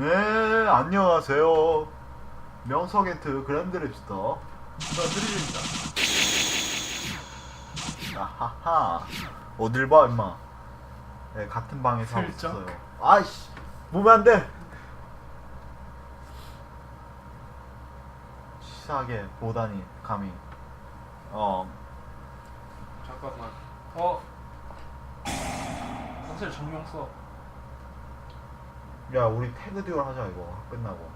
네, 안녕하세요. 명석엔트 그랜드랩스터. 축하드립니다. 아하하. 어딜 봐, 임마. 네, 같은 방에서 하고 슬쩍? 있어요. 아이씨, 보면 안 돼. 치사하게 보다니, 감히. 어, 잠깐만. 어. 사실 정령 써. 야, 우리 태그 듀얼 하자, 이거. 끝나고.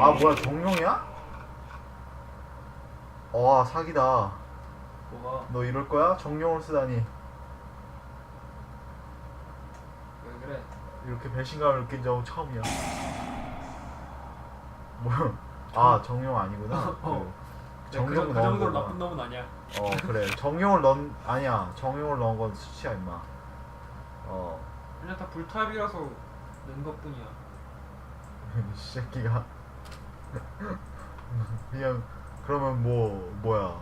아, 뭐야, 정룡이야? 와, 사기다. 뭐가? 너 이럴 거야? 정룡을 쓰다니. 왜 그래? 이렇게 배신감을 느낀 적은 처음이야. 뭐야? 아 정용 아니구나. 어. 그 그, 정용 그 넣은 정도로 거구나. 나쁜 놈은 아니야. 어 그래 정용을 넣은 아니야 정용을 넣은 건 수치야 임마. 어 그냥 다 불타입이라서 넣은 것뿐이야. 이 새끼가 그냥 그러면 뭐 뭐야?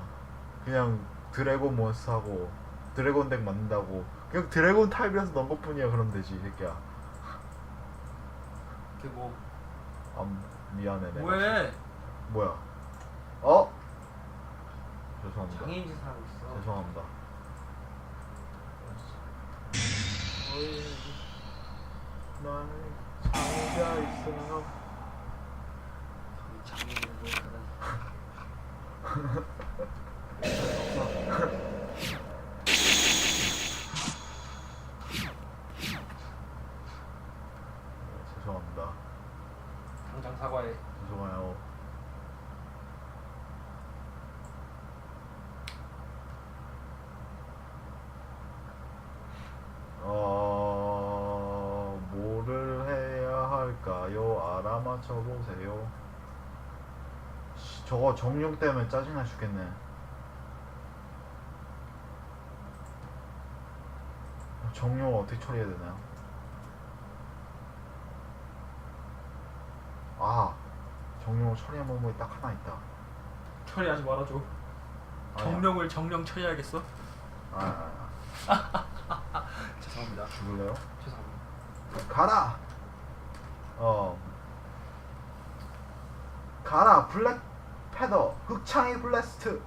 그냥 드래곤 몬스터 하고 드래곤 덱 만든다고 그냥 드래곤 타입이라서 넣은 것뿐이야 그럼 되지 이 새끼야. 그게 뭐? 아 미안해 내가. 왜? 뭐야? 어? 죄송합니다. 장애인 짓 하고 있어. 죄송합니다. 어이. 네, 죄송합니다. 당장 사과해. 죄송해요. 어, 뭐를 해야 할까요? 알아맞혀 보세요. 씨, 저거 정령 때문에 짜증나 죽겠네. 정령을 어떻게 처리해야 되나요? 아, 정령을 처리한 방법이 딱 하나 있다. 처리하지 말아줘. 정령을 정령 처리하겠어? 아, 아, 아, 죄송합니다. 죽을래요? 죄송합니다. 가라. 어. 가라 블랙 패더 흑창의 블래스트.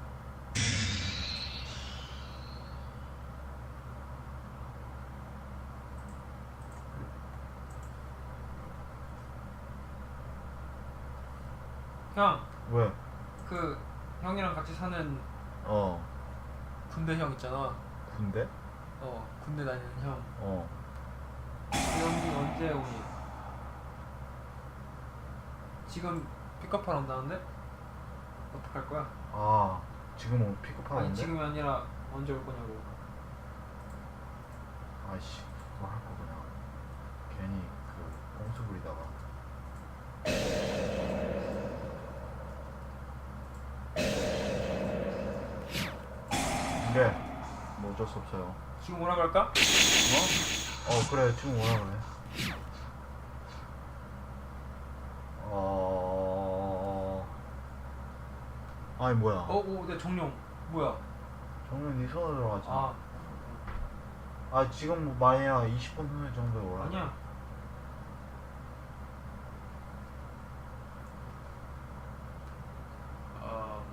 형, 왜? 그 형이랑 같이 사는 어. 군대 형 있잖아. 군대? 어, 군대 다니는 형. 어. 그 형이 언제 오니? 지금 픽업하러 온다는데? 어떡할 거야? 아 지금 뭐 아니? 지금이 아니라 언제 올 거냐고. 아이씨 그거 할 거구나. 괜히 그 꼼수 부리다가. 그래. 뭐 어쩔 수 없어요. 지금 오라 갈까? 어? 어 그래 지금 오라 그래. 어. 아니 뭐야? 어, 오, 내 정령. 뭐야? 정면 네 손으로 들어가지. 아, 아 지금 뭐 만약 20분 후에 정도에 오라. 아니야. 어,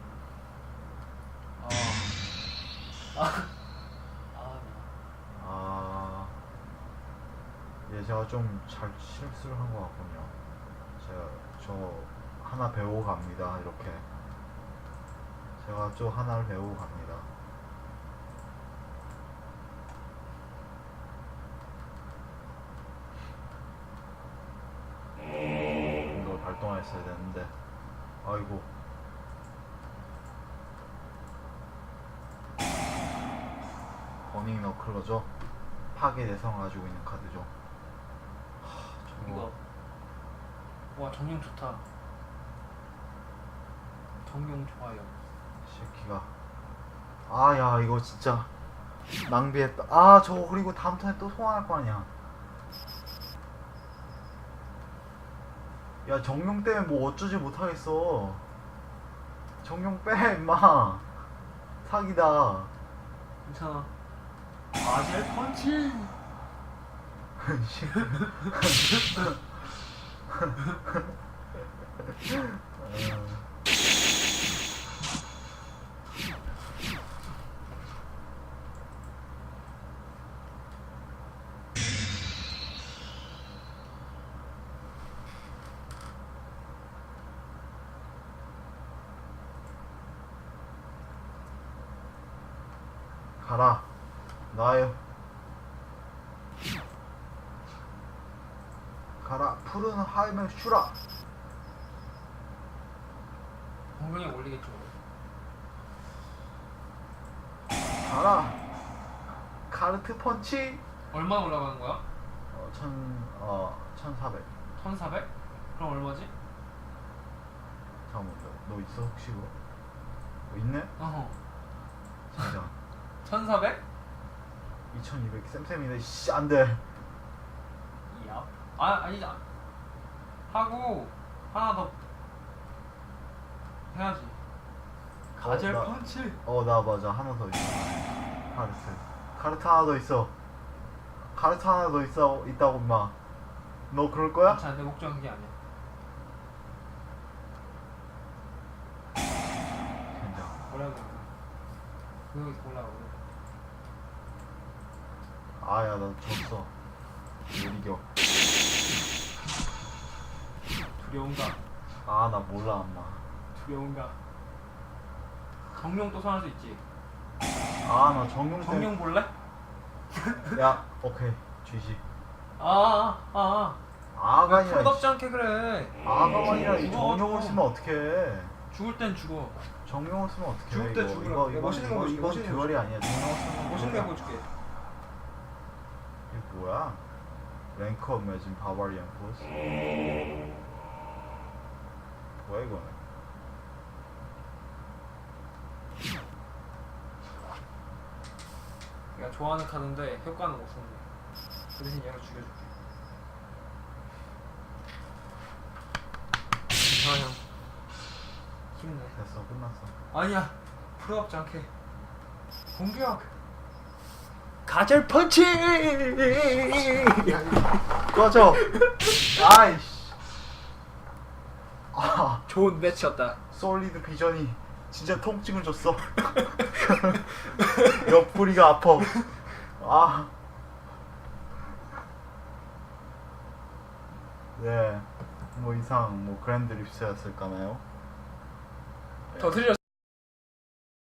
아, 아, 아, 아, 예, 제가 좀 잘 실수를 한 것 같군요. 제가 저 하나 배우고 갑니다. 이렇게 제가 좀 하나를 배우고 갑니다. 이걸 발동했어야 되는데, 아이고. 버닝 너클러죠. 파괴 대상을 가지고 있는 카드죠. 하, 저거 이거. 와, 정령 좋다. 정령 좋아요. 새끼가. 아 야 이거 진짜 낭비했다. 아 저거 그리고 다음 턴에 또 소환할 거 아니야. 야 정룡 때문에 뭐 어쩌지 못하겠어. 정룡 빼 임마. 사기다. 괜찮아. 아젤 펀치? 아. 가라 나의 가라 푸른 하임을 슈라 공격이 올리겠죠. 가라 카르트 펀치 얼마 올라가는 거야? 어, 천, 어, 1400 1,400? 그럼 얼마지? 잠깐만 너, 너 있어 혹시 그거? 뭐 있네? 어허. 잠깐 1,400? 2200 쌤쌤이네 씨 안돼 이야. 아, 아니, 아, 하고, 하나 더 해야지. 가젤 나- 펀치. 어나 맞아 하나 더 있어 카르트 카르트 하나 더 있어 카르트 하나 더 있어 있다고 임마 너 그럴 거야? 자, 내 목적은 그게 아니야. 진짜 뭐라고 몰라고 그래. 아야 나 졌어 못 이겨 두려운가? 아 나 몰라 엄마 두려운가? 정령 또 선할 수 있지. 아나 정용 정령 볼래? 때... 야 오케이 쥐식 아, 아, 아. 아가 왜 아니라 프로답지 않게 그래. 아가 아니라 이 죽어, 정용을 죽어. 쓰면 어떡해 죽을 땐 죽어. 정용을 쓰면 어떡해 죽을 때 이거 죽으라고. 이거 야, 이거 멋있는 거 이거 보여줄게, 이건 멋있는 거 듀얼이 아니야 정용을 쓰면 멋있는 거. 해볼게. 이게 뭐야? 랭커 매진 바바리안 포스 뭐야 이거는 내가 좋아하는 카드인데 효과는 못 썼네. 그 대신 얘를 죽여줄게. 괜찮아 형. 힘내. 됐어 끝났어 아니야. 프로답지 않게. 공격. 가젤 펀치. 꺼져 아이씨 아 좋은 매치였다. 솔리드 비전이 진짜 통증을 줬어 옆구리가 아파 아 네, 뭐 이상 뭐 그랜드 립스였을까나요? 더 틀렸어.